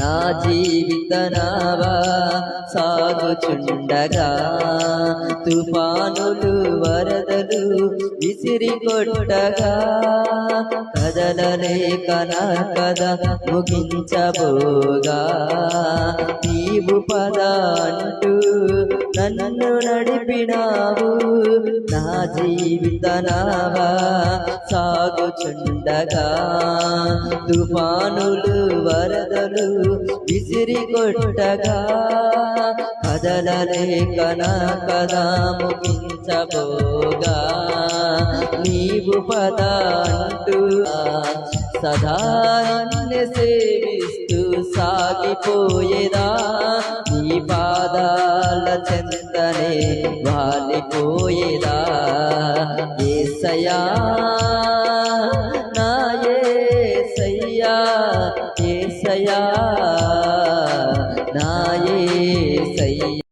నా జీవిత నావా సాగుచుండగా తుఫానులు వరదలు విసిరి కొట్టగా కదలలేక నా కథ ముగించబోగా. నీవు పద అంటూ నన్ను నడిపినావు. నా జీవిత నావా సాగుచుండగా తుఫానులు వరదలు విసిరి కొట్టగా కదలలేక నా కదా ముగించబోగా నీవు పద అంటూ సదా సేవిస్తూ సాగిపోయేదా? నీ పాదాల చెంతనే వాలిపోయేదా? ఏసయా ఏసయ్యా ఏసయ్యా నా ఏసయ్యా.